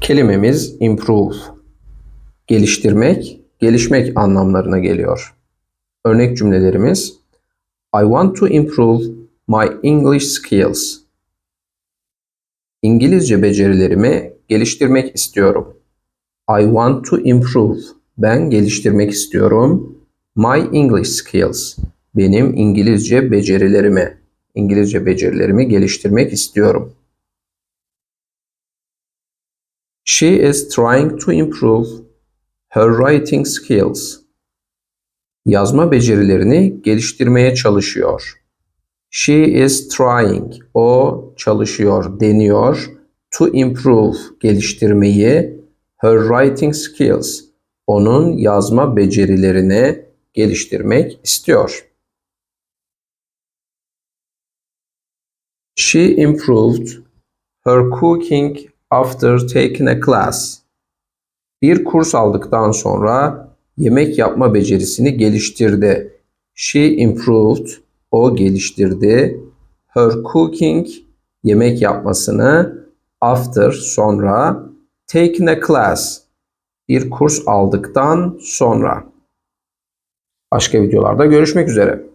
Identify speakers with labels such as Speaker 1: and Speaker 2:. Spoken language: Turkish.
Speaker 1: Kelimemiz improve. Geliştirmek, gelişmek anlamlarına geliyor. Örnek cümlelerimiz I want to improve my English skills. İngilizce becerilerimi geliştirmek istiyorum. I want to improve. Ben geliştirmek istiyorum. My English skills. Benim İngilizce becerilerimi, İngilizce becerilerimi geliştirmek istiyorum. She is trying to improve her writing skills. Yazma becerilerini geliştirmeye çalışıyor. She is trying. O çalışıyor, deniyor. To improve, geliştirmeyi. Her writing skills. Onun yazma becerilerini geliştirmek istiyor. She improved her cooking after taking a class. Bir kurs aldıktan sonra yemek yapma becerisini geliştirdi. She improved, o geliştirdi. Her cooking, yemek yapmasını. After, sonra. Taking a class, bir kurs aldıktan sonra. Başka videolarda görüşmek üzere.